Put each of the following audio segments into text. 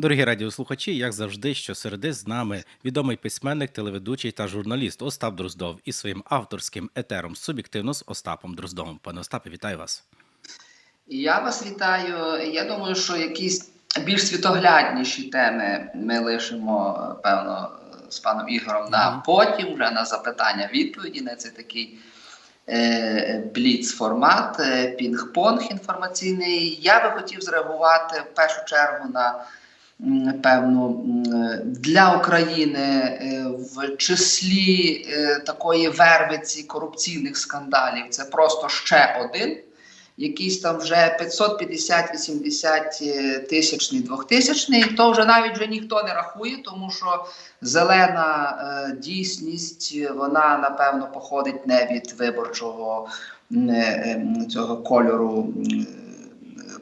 Дорогі радіослухачі, як завжди, щосереди з нами відомий письменник, телеведучий та журналіст Остап Дроздов із своїм авторським етером суб'єктивно з Остапом Дроздовим. Пане Остапе, вітаю вас. Я вас вітаю. Я думаю, що якісь більш світоглядніші теми ми лишимо, певно, з паном Ігорем на Мгм. потім, вже на запитання відповіді на цей такий е, бліц-формат, е, пінг-понг інформаційний. Я би хотів зреагувати в першу чергу на певну для України е, в числі е, такої вервиці корупційних скандалів. Це просто ще один якийсь там вже 550-80 е, тисячний, двохтисячний, то вже навіть вже ніхто не рахує, тому що зелена е, дійсність вона напевно походить не від виборчого е, цього кольору.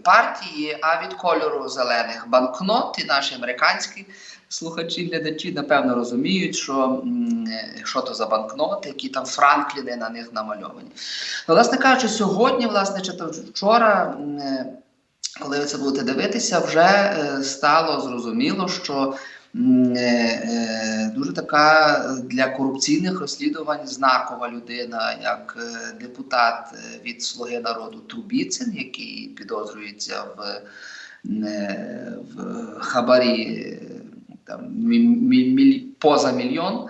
Партії, а від кольору зелених банкнот, і наші американські слухачі, глядачі, напевно, розуміють, що, що то за банкноти, які там Франкліни на них намальовані. Ну, власне кажучи, сьогодні, власне, чи то вчора, коли ви це будете дивитися, вже е, стало зрозуміло, що дуже така для корупційних розслідувань знакова людина, як е, депутат е, від Слуги народу Трубіцин, який підозрюється в, е, в хабарі е, там, мі- мі- поза мільйон.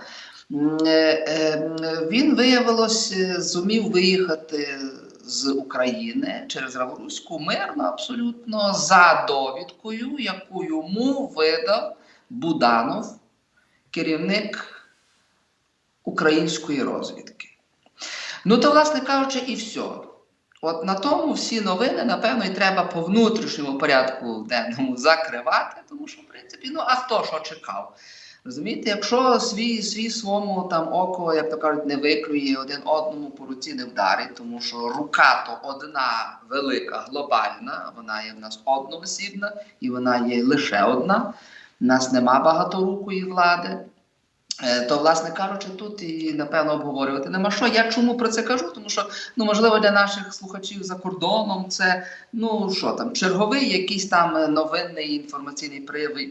Е, е, Він виявилось, е, зумів виїхати з України через Раворуську мирно, абсолютно за довідкою, яку йому видав Буданов, керівник української розвідки. Ну, то, власне кажучи, і все. От на тому всі новини, напевно, і треба по внутрішньому порядку денному закривати, тому що, в принципі, ну а хто що чекав? Розумієте, якщо свій свій своєму там око, як то кажуть, не викриє один одному по руці не вдарить, тому що рука то одна велика, глобальна, вона є в нас одноосібна, і вона є лише одна. Нас нема багаторукої влади. Е, То, власне кажучи, тут і напевно обговорювати нема що. Я чому про це кажу? Тому що ну можливо для наших слухачів за кордоном це ну що там, черговий якийсь там новинний інформаційний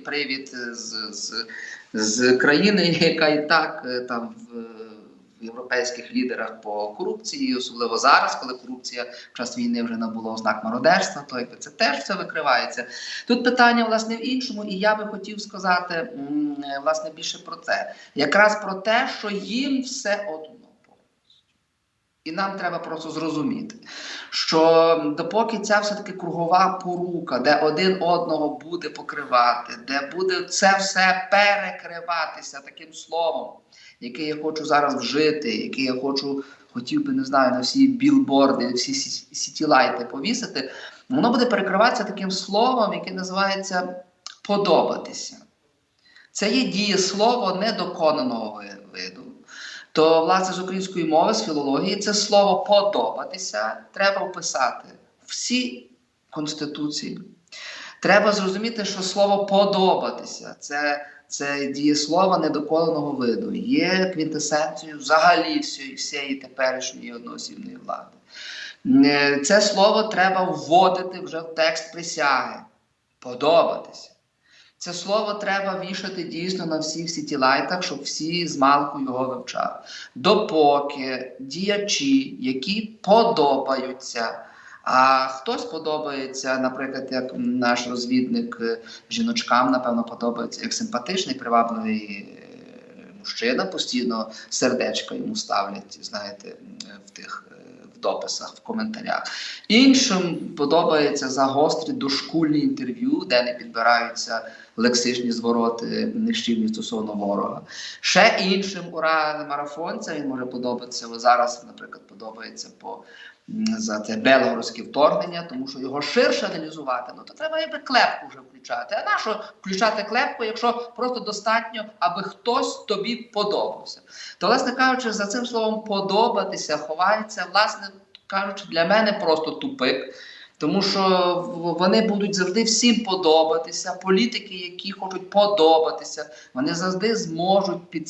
привід, з, з, з країни, яка і так е, там в європейських лідерах по корупції, особливо зараз, коли корупція в час війни вже набула ознак мародерства, то якби це теж все викривається. Тут питання власне в іншому, і я би хотів сказати власне більше про це. Якраз про те, що їм все одно. І нам треба просто зрозуміти, що допоки ця все-таки кругова порука, де один одного буде покривати, де буде це все перекриватися таким словом, яке я хочу зараз вжити, яке я хочу, хотів би, не знаю, на всі білборди, всі сі- сітілайти повісити, воно буде перекриватися таким словом, яке називається подобатися. Це є дієслово недоконаного виду. То, власне, з української мови, з філології, це слово подобатися треба вписати всі конституції. Треба зрозуміти, що слово подобатися це, це дієслово недоконаного виду, є квінтесенцією взагалі всієї, всієї теперішньої одноосібної влади. Е, Це слово треба вводити вже в текст присяги. Подобатися. Це слово треба вішати дійсно на всіх сітілайтах, щоб всі з малку його вивчали. Допоки діячі, які подобаються, а хтось подобається, наприклад, як наш розвідник е, жіночкам, напевно, подобається як симпатичний, привабливий е, мужчина, постійно сердечка йому ставлять, знаєте, в тих е, в дописах, в коментарях. Іншим подобається загострі дошкульні інтерв'ю, де не підбираються лексичні звороти нищівні стосовно ворога. Ще іншим ура марафонцям він може подобатися. Зараз, наприклад, подобається по за це белгородське вторгнення, тому що його ширше аналізувати, ну то треба якби клепку вже включати. А на що включати клепку, якщо просто достатньо, аби хтось тобі подобався? То, власне кажучи, за цим словом подобатися ховається, власне кажучи, для мене просто тупик. Тому що вони будуть завжди всім подобатися. Політики, які хочуть подобатися, вони завжди зможуть під,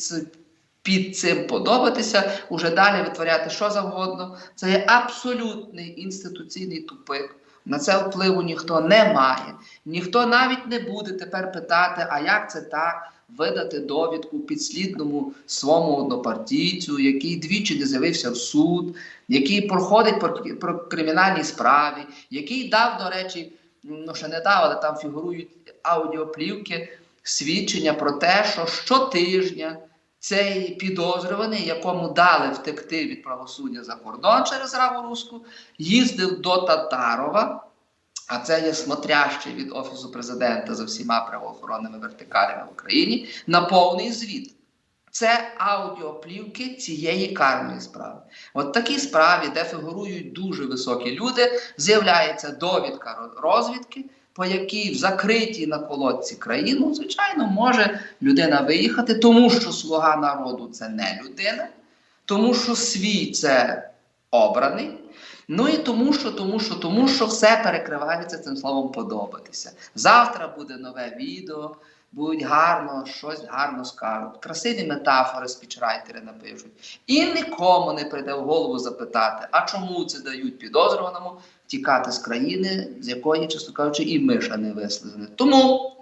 під цим подобатися, уже далі витворяти що завгодно. Це є абсолютний інституційний тупик. На це впливу ніхто не має. Ніхто навіть не буде тепер питати, а як це так видати довідку підслідному своєму однопартійцю, який двічі не з'явився в суд, який проходить по, по кримінальній справі, який дав, до речі, ну ще не дав, але там фігурують аудіоплівки, свідчення про те, що щотижня цей підозрюваний, якому дали втекти від правосуддя за кордон через Раву Руську, їздив до Татарова. А це є смотрящий від Офісу президента за всіма правоохоронними вертикалями в Україні на повний звіт. Це аудіоплівки цієї карної справи. От такій справі, де фігурують дуже високі люди, з'являється довідка розвідки, по якій в закритій на колодці країну, звичайно, може людина виїхати, тому що слуга народу це не людина, тому що свій це обраний. Ну і тому, що, тому що, тому що все перекривається цим словом подобатися. Завтра буде нове відео, будуть гарно, щось гарно скажуть. Красиві метафори спічрайтери напишуть. І нікому не прийде в голову запитати, а чому це дають підозрюваному тікати з країни, з якої, чесно кажучи, і миша не вислизне. Тому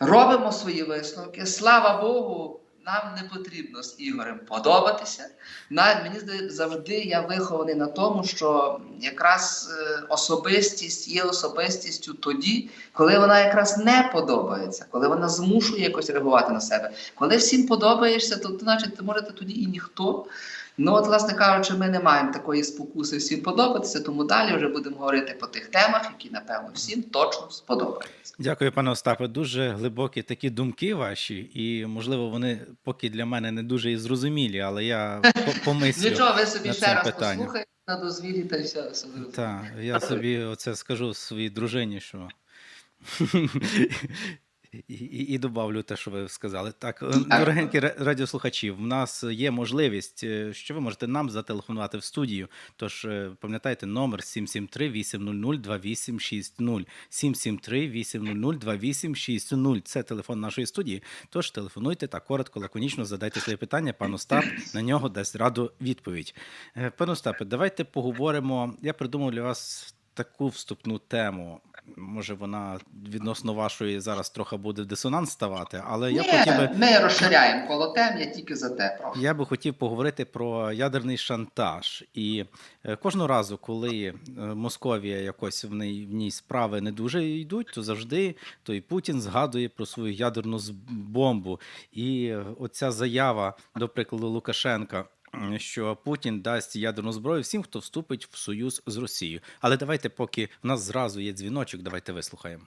робимо свої висновки. Слава Богу, нам не потрібно з Ігорем подобатися. На мені завжди я вихований на тому, що якраз е, особистість є особистістю тоді, коли вона якраз не подобається, коли вона змушує якось реагувати на себе. Коли всім подобаєшся, то значить ти можете тоді і ніхто. Ну, от, власне кажучи, ми не маємо такої спокуси всім подобатися, тому далі вже будемо говорити по тих темах, які, напевно, всім точно сподобаються. Дякую, пане Остапе. Дуже глибокі такі думки ваші, і можливо вони поки для мене не дуже і зрозумілі, але я по- помислю. Нічого, ви собі ще раз питання. послухайте на дозвілі та все. все зрозуміло. Так, я собі оце скажу своїй дружині, що. І, і, і добавлю те, що ви сказали. Так, дорогенькі радіослухачі, в нас є можливість, е, що ви можете нам зателефонувати в студію. Тож е, пам'ятайте номер 773-800-2860. 773-800-2860. Це телефон нашої студії. Тож телефонуйте та коротко, лаконічно задайте своє питання. Пан Остап на нього дасть раду відповідь. Е, Пане Остапе, давайте поговоримо. Я придумав для вас таку вступну тему. Може, вона відносно вашої зараз трохи буде дисонанс ставати, але я хотів би. ми розширяємо коло тем, я тільки за те прошу. Я би хотів поговорити про ядерний шантаж. І е, кожного разу, коли е, Московія якось в неї в ній справи не дуже йдуть, то завжди той Путін згадує про свою ядерну бомбу. І е, оця заява, до прикладу, Лукашенка. Що Путін дасть ядерну зброю всім, хто вступить в союз з Росією. Але давайте, поки в нас зразу є дзвіночок, давайте вислухаємо.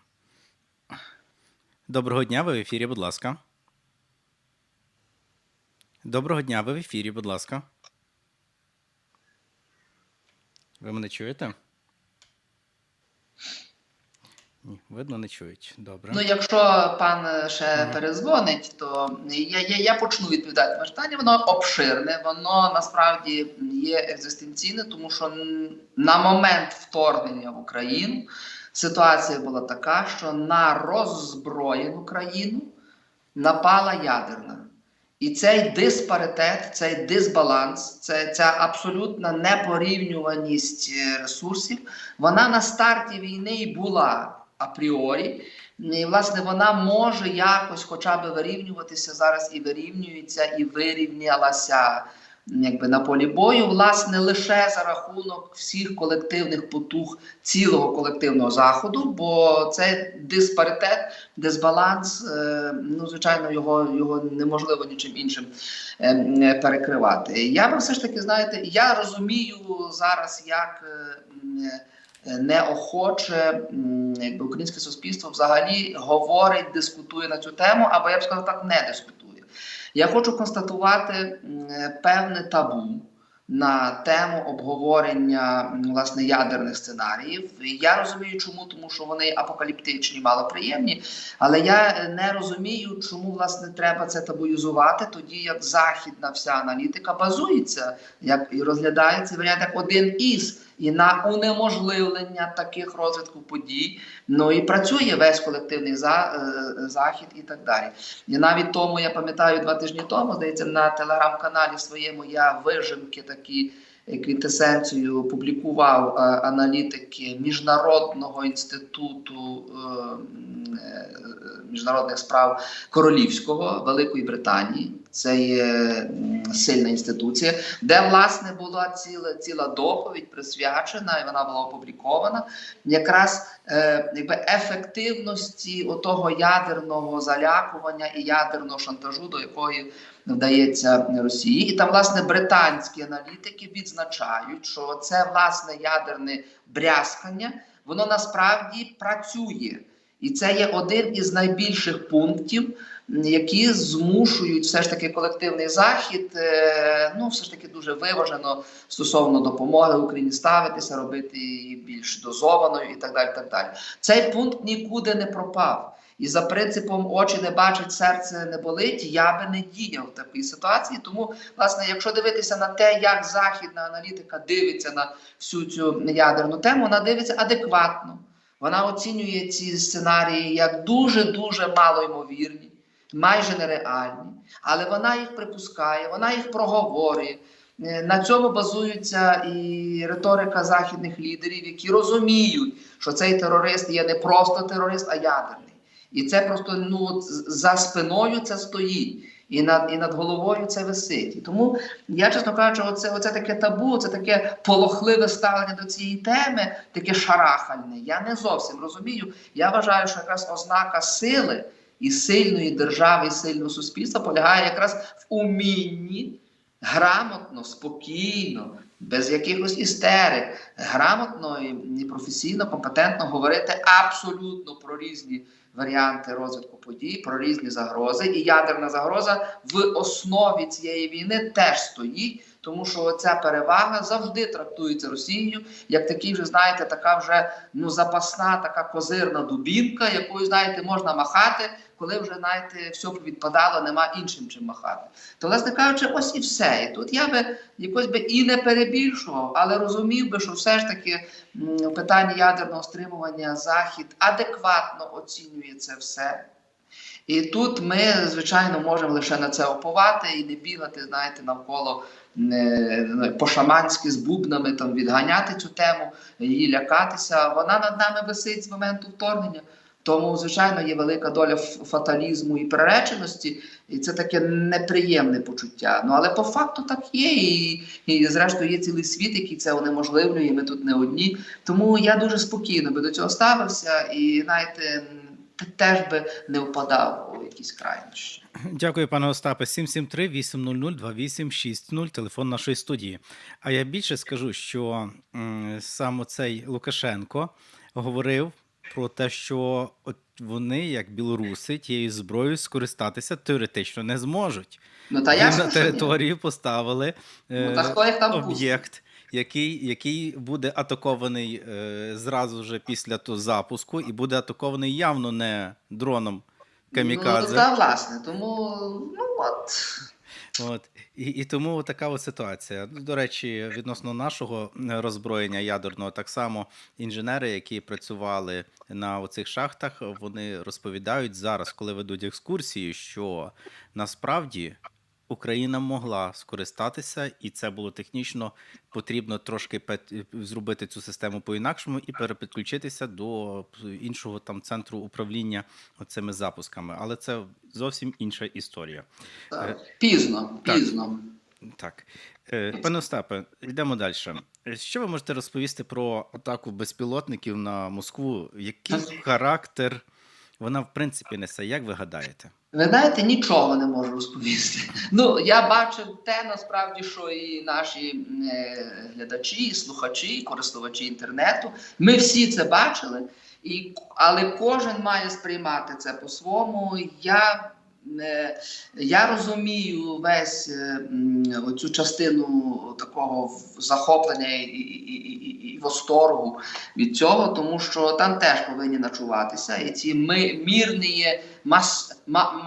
Доброго дня, ви в ефірі, будь ласка. Доброго дня, ви в ефірі, будь ласка. Ви мене чуєте? Ні, видно, не чують. Добре. Ну, якщо пан е, ще Мгм. перезвонить, то я, я, я почну відповідати на питання. Воно обширне, воно насправді є екзистенційне, тому що на момент вторгнення в Україну ситуація була така, що на роззброєну країну напала ядерна. І цей диспаритет, цей дисбаланс, це, ця абсолютна непорівнюваність е, ресурсів, вона на старті війни і була апріорі. І, власне, вона може якось хоча б вирівнюватися зараз і вирівнюється, і вирівнялася якби, на полі бою, власне, лише за рахунок всіх колективних потуг цілого колективного заходу, бо цей диспаритет, дисбаланс, е, ну, звичайно, його, його неможливо нічим іншим е, перекривати. Я би все ж таки, знаєте, я розумію зараз, як. Неохоче якби українське суспільство взагалі говорить, дискутує на цю тему, або я б сказав так, не дискутує. Я хочу констатувати певне табу на тему обговорення власне ядерних сценаріїв. Я розумію, чому, тому що вони апокаліптичні, малоприємні, але я не розумію, чому власне треба це табуїзувати, тоді як західна вся аналітика базується, як і розглядається варіант як один із. І на унеможливлення таких розвитків подій, ну і працює весь колективний за, е, захід і так далі. І навіть тому я пам'ятаю два тижні тому, здається, на телеграм-каналі своєму я вижимки такі квінтесенцію публікував е, аналітики Міжнародного інституту е, е, міжнародних справ Королівського Великої Британії. Це є сильна інституція, де власне була ціла ціла доповідь присвячена, і вона була опублікована якраз е, якби ефективності отого ядерного залякування і ядерного шантажу, до якої вдається Росії. І там, власне, британські аналітики відзначають, що це власне ядерне брязкання, воно насправді працює. І це є один із найбільших пунктів, які змушують все ж таки колективний захід, е, ну все ж таки дуже виважено стосовно допомоги Україні ставитися, робити її більш дозованою і так далі. так далі. Цей пункт нікуди не пропав. І за принципом очі не бачать, серце не болить, я би не діяв в такій ситуації. Тому, власне, якщо дивитися на те, як західна аналітика дивиться на всю цю ядерну тему, вона дивиться адекватно. Вона оцінює ці сценарії як дуже дуже малоймовірні, майже нереальні, але вона їх припускає, вона їх проговорює. Е, На цьому базується і риторика західних лідерів, які розуміють, що цей терорист є не просто терорист, а ядерний. І це просто ну за спиною це стоїть. І над, і над головою це висить. І тому я, чесно кажучи, оце, оце таке табу, це таке полохливе ставлення до цієї теми, таке шарахальне. Я не зовсім розумію. Я вважаю, що якраз ознака сили і сильної держави, і сильного суспільства полягає якраз в умінні грамотно, спокійно, без якихось істерик, грамотно і професійно, компетентно говорити абсолютно про різні варіанти розвитку подій, про різні загрози. І ядерна загроза в основі цієї війни теж стоїть. Тому що ця перевага завжди трактується Росією як такий, вже знаєте, така вже ну запасна, така козирна дубінка, якою знаєте, можна махати, коли вже знаєте, все відпадало, нема іншим чим махати. То, власне кажучи, ось і все. І тут я би якось би і не перебільшував, але розумів би, що все ж таки питанні ядерного стримування Захід адекватно оцінює це все. І тут ми, звичайно, можемо лише на це оповати і не бігати, знаєте, навколо е, по-шаманськи з бубнами там відганяти цю тему, її лякатися. Вона над нами висить з моменту вторгнення. Тому, звичайно, є велика доля фаталізму і приреченості, і це таке неприємне почуття. Ну але по факту так є, і, і зрештою є цілий світ, який це унеможливлює. Ми тут не одні. Тому я дуже спокійно би до цього ставився, і знаєте, теж би не впадав у якісь крайнощі. Дякую, пане Остапе. 773 800 2860 телефон нашої студії. А я більше скажу, що м, сам оцей Лукашенко говорив про те, що от вони, як білоруси, тією зброєю скористатися теоретично не зможуть. Ну та я на територію поставили Ну, та е, об'єкт, який, який буде атакований е, зразу же після того запуску, і буде атакований явно не дроном Ну, камікадзе. власне, тому ну от. От і, і тому така от ситуація. Ну, До речі, відносно нашого е, роззброєння ядерного, так само інженери, які працювали на оцих шахтах, вони розповідають зараз, коли ведуть екскурсії, що насправді Україна могла скористатися, і це було технічно потрібно трошки зробити цю систему по-інакшому і перепідключитися до іншого там центру управління цими запусками. Але це зовсім інша історія. Так. Пізно, так. пізно. Так, Е, пане Остапе, йдемо далі. Що ви можете розповісти про атаку безпілотників на Москву? Який характер вона в принципі несе? Як ви гадаєте? Ви знаєте, нічого не можу розповісти. Ну, я бачив те насправді, що і наші е, глядачі, і слухачі, і користувачі інтернету. Ми всі це бачили, і, але кожен має сприймати це по-своєму. Я, я розумію весь цю оцю частину такого захоплення і, і, і, і, восторгу від цього, тому що там теж повинні ночуватися. І ці ми, мірні мас, ма,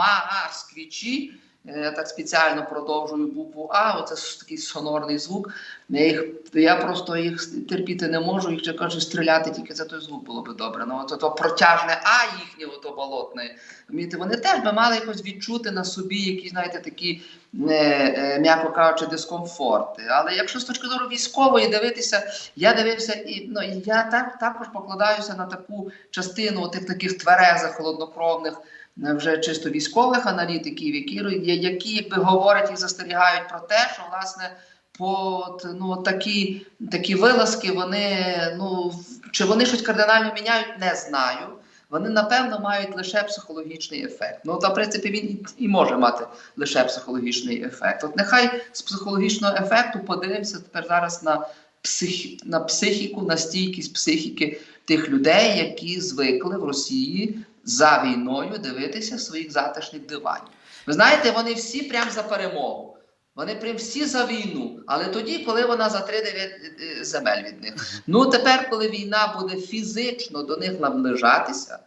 е, я так спеціально продовжую букву А, оце такий сонорний звук. Я, їх, я просто їх терпіти не можу, їх ще кажуть, стріляти тільки за той звук було би добре. Ну, от то протяжне А їхнє, ото болотне. Розумієте, Вони теж би мали якось відчути на собі якісь, знаєте, такі, е, е, м'яко кажучи, дискомфорти. Але якщо з точки зору військової дивитися, я дивився і ну, я так, також покладаюся на таку частину тих таких тверезих, холоднокровних. Е, Вже чисто військових аналітиків, які, які якби говорять і застерігають про те, що власне по ну, такі, такі вилазки, вони ну чи вони щось кардинально міняють, не знаю. Вони напевно мають лише психологічний ефект. Ну та в принципі він і, може мати лише психологічний ефект. От нехай з психологічного ефекту подивимося тепер зараз на психі, на психіку, на стійкість психіки тих людей, які звикли в Росії за війною дивитися своїх затишних диванів. Ви знаєте, вони всі прям за перемогу. Вони прям всі за війну, але тоді, коли вона за 3-9 земель від них. Ну тепер, коли війна буде фізично до них наближатися,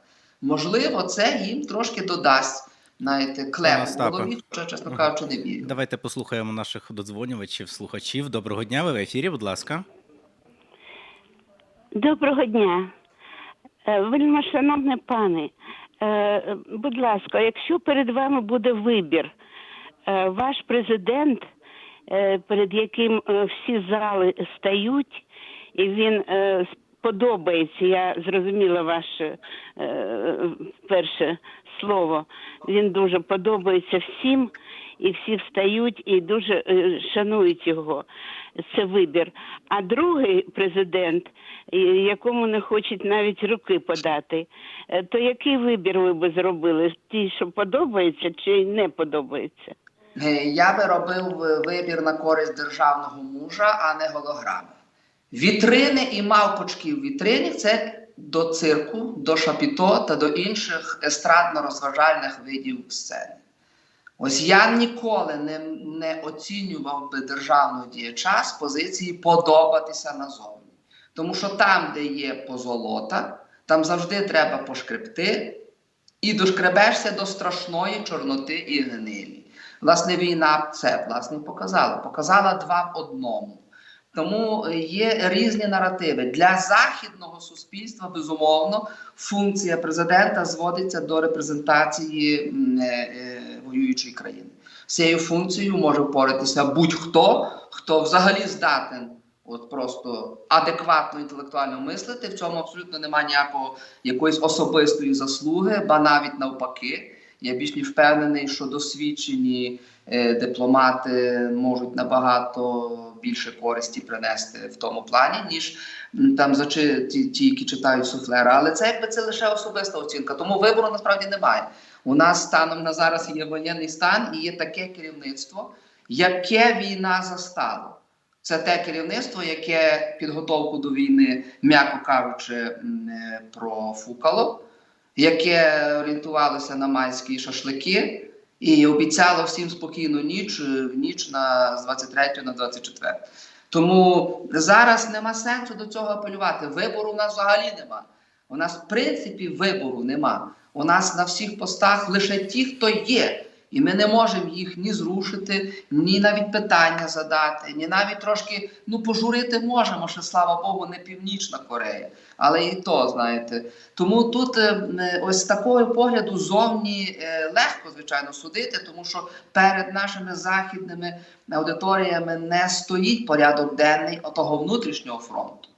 можливо, це їм трошки додасть, знаєте, клеп в голові, що, чесно кажучи, не вірю. Давайте послухаємо наших додзвонювачів, слухачів. Доброго дня, ви в ефірі, будь ласка. Доброго дня. Е, Вельми шановне пане, е, будь ласка, якщо перед вами буде вибір, е, ваш президент, перед яким всі зали стають, і він подобається, я зрозуміла ваше перше слово, він дуже подобається всім, і всі встають і дуже шанують його. Це вибір. А другий президент, якому не хочуть навіть руки подати, е, то який вибір ви би зробили? Ті, що подобається, чи не подобається? Е, Я би робив е, вибір на користь державного мужа, а не голограми. Вітрини і мавпочки в вітрині це до цирку, до шапіто та до інших естрадно-розважальних видів сцени. Ось я ніколи не, не оцінював би державного діяча з позиції подобатися назовні. Тому що там, де є позолота, там завжди треба пошкребти, і дошкребешся до страшної чорноти і гнилі. Власне, війна це власне показала. Показала два в одному. Тому є різні наративи. Для західного суспільства, безумовно, функція президента зводиться до репрезентації е, е, воюючої країни. З цією функцією може впоратися будь-хто, хто взагалі здатен от просто адекватно інтелектуально мислити. В цьому абсолютно немає ніякого якоїсь особистої заслуги, ба навіть навпаки. Я більш ніж впевнений, що досвідчені е, дипломати можуть набагато більше користі принести в тому плані, ніж там зачи ті, ті, які читають суфлера. Але це якби це лише особиста оцінка. Тому вибору насправді немає. У нас станом на зараз є воєнний стан і є таке керівництво, яке війна застала. Це те керівництво, яке підготовку до війни, м'яко кажучи, е, профукало, яке орієнтувалося на майські шашлики і обіцяло всім спокійну ніч, е, в ніч на з 23 на 24. Тому зараз нема сенсу до цього апелювати. Вибору у нас взагалі нема. У нас, в принципі, вибору нема. У нас на всіх постах лише ті, хто є. І ми не можемо їх ні зрушити, ні навіть питання задати, ні навіть трошки ну пожурити можемо, що слава Богу, не Північна Корея, але і то знаєте. Тому тут е, е, ось з такого погляду зовні е, легко, звичайно, судити, тому що перед нашими західними аудиторіями не стоїть порядок денний отого внутрішнього фронту.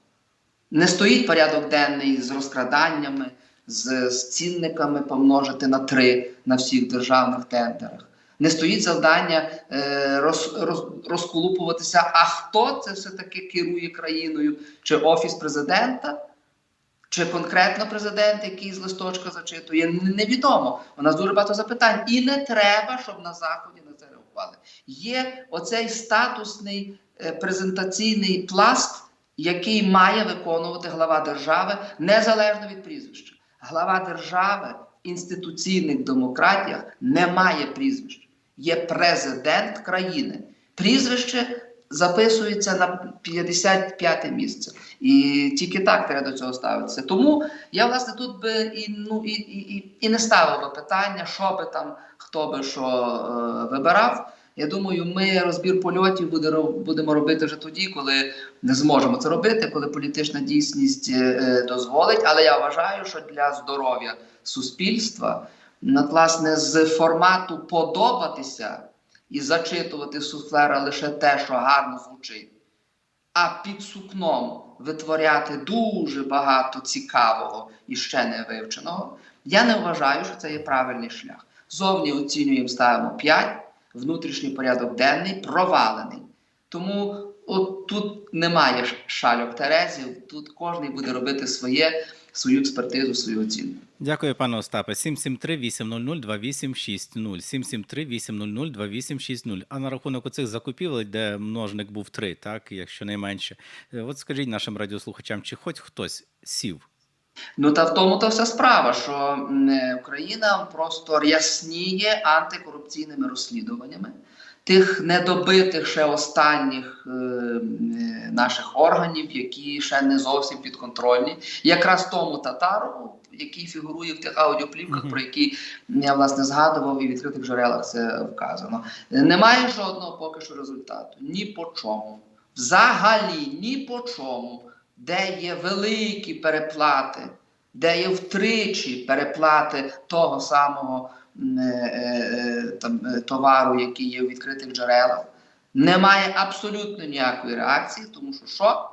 Не стоїть порядок денний з розкраданнями, з, з цінниками помножити на три на всіх державних тендерах. Не стоїть завдання е, роз, роз, розколупуватися, а хто це все-таки керує країною? Чи офіс президента, чи конкретно президент, який з листочка зачитує? Невідомо. У нас дуже багато запитань. І не треба, щоб на Заході на це реагували. Є оцей статусний е, презентаційний пласт, який має виконувати глава держави незалежно від прізвища. Глава держави в інституційних демократіях не має прізвища. Є президент країни. Прізвище записується на 55 місце. І тільки так треба до цього ставитися. Тому я, власне, тут би і, ну, і, і, і, не ставив би питання, що би там, хто би що е, вибирав. Я думаю, ми розбір польотів будемо робити вже тоді, коли не зможемо це робити, коли політична дійсність е, е, дозволить. Але я вважаю, що для здоров'я суспільства, от, власне, з формату подобатися і зачитувати суфлера лише те, що гарно звучить, а під сукном витворяти дуже багато цікавого і ще не вивченого, я не вважаю, що це є правильний шлях. Зовні оцінюємо, ставимо 5, внутрішній порядок денний провалений. Тому от тут немає шальок Терезів, тут кожен буде робити своє, свою експертизу, свою оцінку. Дякую, пане Остапе. 773-800-2860. 773-800-2860. А на рахунок оцих закупівель, де множник був 3, так, якщо найменше. Е, От скажіть нашим радіослухачам, чи хоч хтось сів? Ну та в тому то вся справа, що е, Україна просто рясніє антикорупційними розслідуваннями тих недобитих ще останніх е, е, наших органів, які ще не зовсім підконтрольні, якраз тому татарову, який фігурує в тих аудіоплівках, Мгм. про які я власне згадував і в відкритих джерелах це вказано. Немає жодного поки що результату. Ні по чому. Взагалі ні по чому де є великі переплати, де є втричі переплати того самого е, е, там, е, товару, який є у відкритих джерелах, немає абсолютно ніякої реакції, тому що що?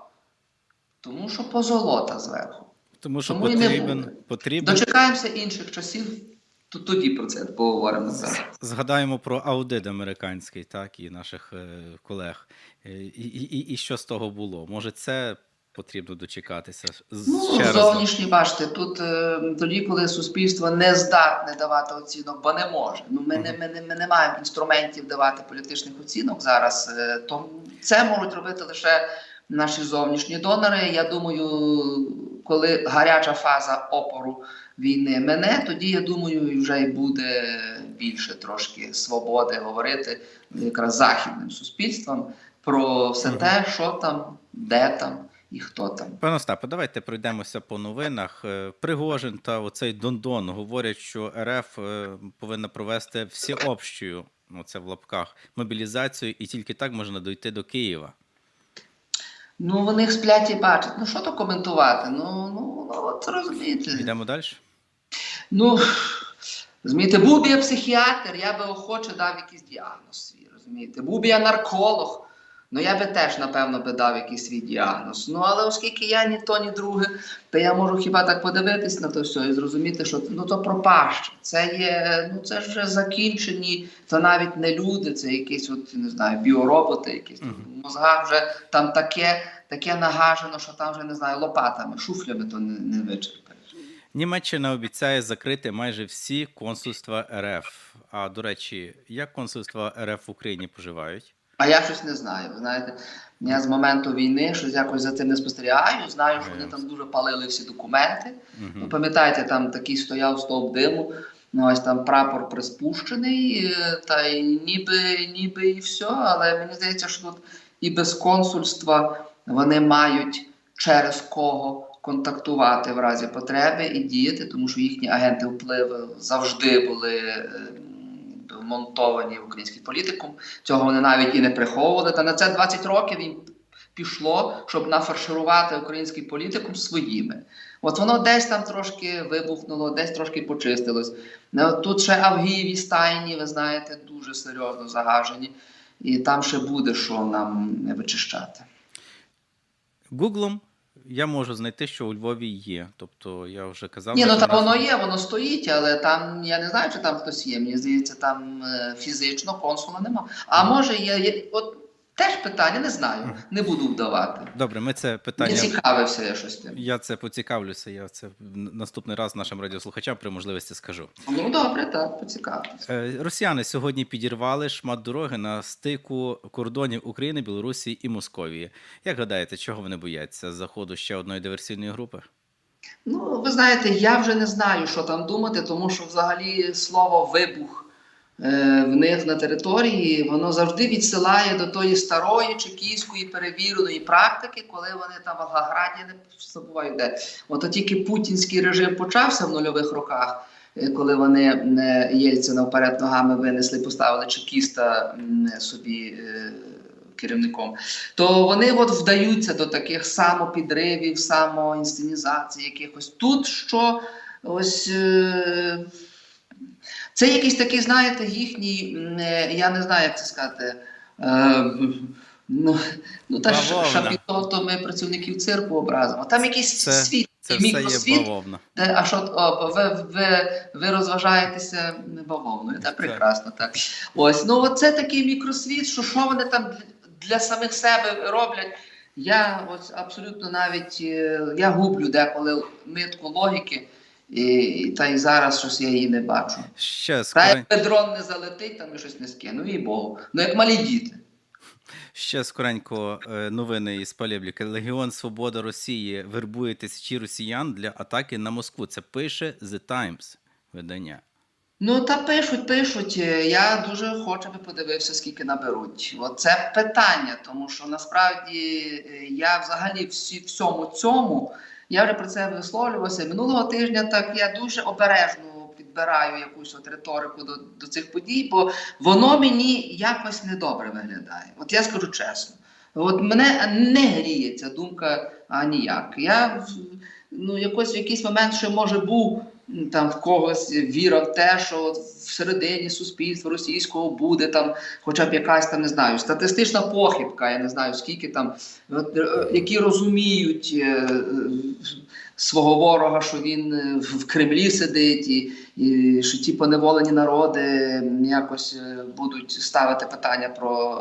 Тому що позолота зверху. Тому що Тому потрібен, потрібен. Дочекаємося інших часів, то тоді про це поговоримо. зараз. Згадаємо про аудит американський, так, і наших колег. І, і, і, і що з того було? Може, це потрібно дочекатися Ну, ще раз? зовнішні, бачите, тут е, тоді, коли суспільство не здатне давати оцінок, бо не може. Ну, ми, не, ми, не, ми не маємо інструментів давати політичних оцінок зараз, е, то це можуть робити лише наші зовнішні донори. Я думаю, коли гаряча фаза опору війни мене, тоді я думаю, вже й буде більше трошки свободи говорити якраз західним суспільством про все те, що там, де там і хто там. Пане Остапе, давайте пройдемося по новинах. Е, Пригожин та оцей Дондон говорять, що РФ е, повинна провести всеобщую, ну це в лапках, мобілізацію, і тільки так можна дойти до Києва. Ну, вони їх сплять і бачать. Ну, що то коментувати? Ну, ну, ну от розумієте. Йдемо далі. Ну, розумієте, був би я психіатр, я би охоче дав якийсь діагноз свій, розумієте. Був би я нарколог, ну я би теж, напевно, би дав якийсь свій діагноз. Ну, але оскільки я ні то, ні друге, то я можу хіба так подивитись на то все і зрозуміти, що ну то пропаще. Це є, ну це ж вже закінчені, це навіть не люди, це якісь, от, не знаю, біороботи, якісь Мгм. в мозгах вже там таке, таке нагажено, що там вже не знаю, лопатами, шуфлями то не, не вичерпаєш. Німеччина обіцяє закрити майже всі консульства РФ. А до речі, як консульства РФ в Україні поживають? А я щось не знаю. Ви знаєте, я з моменту війни щось якось за цим не спостерігаю. Знаю, що вони там дуже палили всі документи. Ну, пам'ятаєте, там такий стояв стовп диму, ну ось там прапор приспущений, е, та й ніби, ніби і все. Але мені здається, що тут і без консульства вони мають через кого контактувати в разі потреби і діяти, тому що їхні агенти впливу завжди були. Вмонтовані в український політикум, цього вони навіть і не приховували. Та на це 20 років їм пішло, щоб нафарширувати український політикум своїми. От воно десь там трошки вибухнуло, десь трошки почистилось. Тут ще Авгієві стайні, ви знаєте, дуже серйозно загажені, і там ще буде що нам вичищати. Гуглом я можу знайти, що у Львові є. Тобто я вже казав. Ні, ну там воно є, воно стоїть, але там я не знаю, чи там хтось є. Мені здається, там е, фізично консула нема. А Мгм. може є, є. От теж питання, не знаю, не буду вдавати. Добре, ми це Не питання. цікавився я щось тим. Я це поцікавлюся. Я це в- наступний раз нашим радіослухачам при можливості скажу. Ну добре, так, поцікавитися. Е, Росіяни сьогодні підірвали шмат дороги на стику кордонів України, Білорусі і Московії. Як гадаєте, чого вони бояться заходу ще одної диверсійної групи? Ну, ви знаєте, я вже не знаю, що там думати, тому що взагалі слово вибух в них на території воно завжди відсилає до тої старої чекійської перевіреної практики, коли вони там в Волгограді не забуваю де. От тільки путінський режим почався в нульових роках. е, коли вони е, Єльцина вперед ногами винесли, поставили чекіста собі е, керівником, то вони от вдаються до таких самопідривів, самоінсценізацій якихось. Тут що ось. Це якийсь такий, знаєте, їхній, е, я не знаю, як це сказати. Е, ну, ну та ж шапіто, то ми працівників цирку образимо. Там якийсь Це- світ, Це мікросвіт, де, а що о, ви, ви, ви розважаєтеся бавовною, так прекрасно. Так. Ось, ну от це такий мікросвіт, що що вони там для, для самих себе роблять. Я ось абсолютно навіть е, я гублю деколи нитку логіки, і, та й зараз щось я її не бачу. Ще Та скорень... як дрон не залетить, там і щось не скину, і Богу. Ну як малі діти. Ще скоренько е, новини із Полєбліки. Легіон Свобода Росії вербує тисячі росіян для атаки на Москву. Це пише The Times видання. Ну та пишуть, пишуть. Е, Я дуже хочу би подивився, скільки наберуть. От це питання, тому що насправді е, я взагалі всі всьому цьому я вже про це висловлювався. Минулого тижня так я дуже обережно підбираю якусь от риторику до, до цих подій, бо воно мені якось недобре виглядає. От я скажу чесно. От мене не гріє ця думка ніяк. Я ну, якось в якийсь момент ще може був там в когось віра в те, що всередині суспільства російського буде там, хоча б якась там не знаю, статистична похибка, я не знаю скільки там, е, які розуміють е, свого ворога, що він е, в Кремлі сидить, і, і що ті поневолені народи якось будуть ставити питання про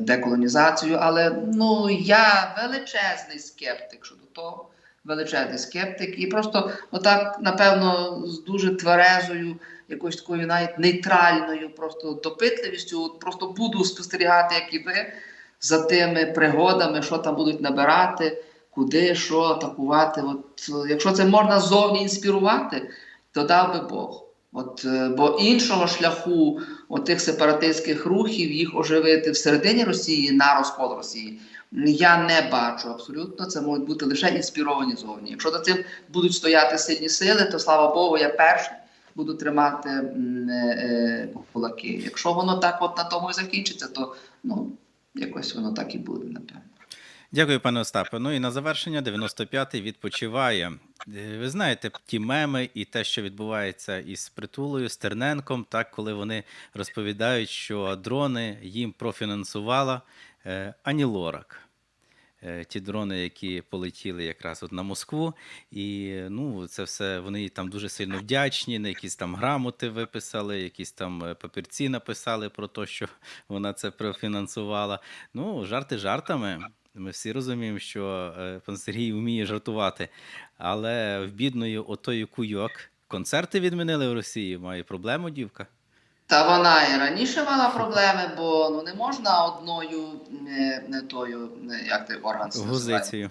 деколонізацію. Але ну я величезний скептик щодо того. Величезний скептик, і просто отак, напевно, з дуже тверезою, якоюсь такою навіть нейтральною, просто допитливістю, просто буду спостерігати, як і ви, за тими пригодами, що там будуть набирати, куди, що атакувати. От якщо це можна ззовні інспірувати, то дав би Бог. От, е, бо іншого шляху отих сепаратистських рухів їх оживити всередині Росії на розкол Росії. Я не бачу абсолютно. Це можуть бути лише інспіровані зовні. Якщо за цим будуть стояти сильні сили, то слава Богу, я перший буду тримати е, е, кулаки. Якщо воно так от на тому і закінчиться, то ну якось воно так і буде, напевно. Дякую, пане Остапе. Ну і на завершення 95-й відпочиває. Е, Ви знаєте, ті меми і те, що відбувається із притулою, з Терненком, так, коли вони розповідають, що дрони їм профінансувала е, Ані Лорак. Е, Ті дрони, які полетіли якраз от на Москву, і ну це все вони там дуже сильно вдячні. На якісь там грамоти виписали, якісь там е, папірці написали про те, що вона це профінансувала. Ну, жарти жартами. Ми всі розуміємо, що е, пан Сергій вміє жартувати, але в бідної отої куйок концерти відмінили в Росії. Має проблему дівка. Та вона і раніше мала проблеми, бо ну не можна одною не, не тою, не, як ти орган? Гузицею.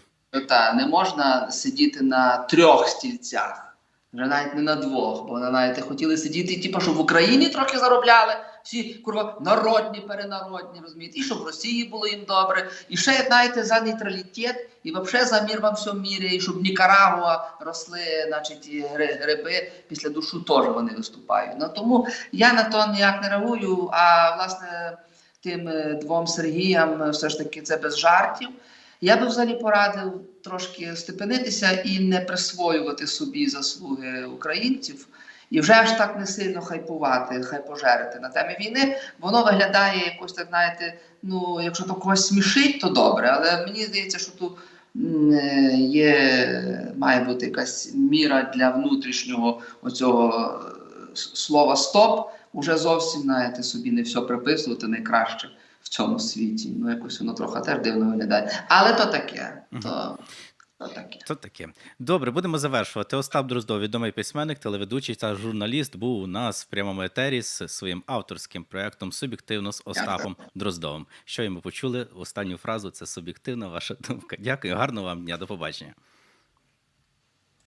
Та не можна сидіти на трьох стільцях, вже навіть не на двох, бо навіть хотіли сидіти, типу, щоб в Україні трохи заробляли. Всі курва народні, перенародні, розумієте, і щоб в Росії було їм добре, і ще знаєте, за нейтралітет, і взагалі за мір во всьому мірі, і щоб Нікарагуа росли, значить, і гри- гриби після душу теж вони виступають. Ну тому я на то ніяк не реагую. А власне тим е, двом Сергіям е, все ж таки це без жартів. Я би взагалі порадив трошки степенитися і не присвоювати собі заслуги українців, і вже аж так не сильно хайпувати, хайпожерити на темі війни. Воно виглядає якось так, знаєте, ну якщо то когось смішить, то добре. Але мені здається, що тут е, є, має бути якась міра для внутрішнього оцього слова стоп. Уже зовсім знаєте, собі не все приписувати найкраще в цьому світі. Ну, якось воно трохи теж дивно виглядає. Але то таке. То, то таке. То таке. Добре, будемо завершувати. Остап Дроздов, відомий письменник, телеведучий та журналіст, був у нас в прямому етері з своїм авторським проєктом Суб'єктивно з Остапом Дроздовим. Що ми почули? Останню фразу це суб'єктивна ваша думка. Дякую, гарного вам дня, до побачення.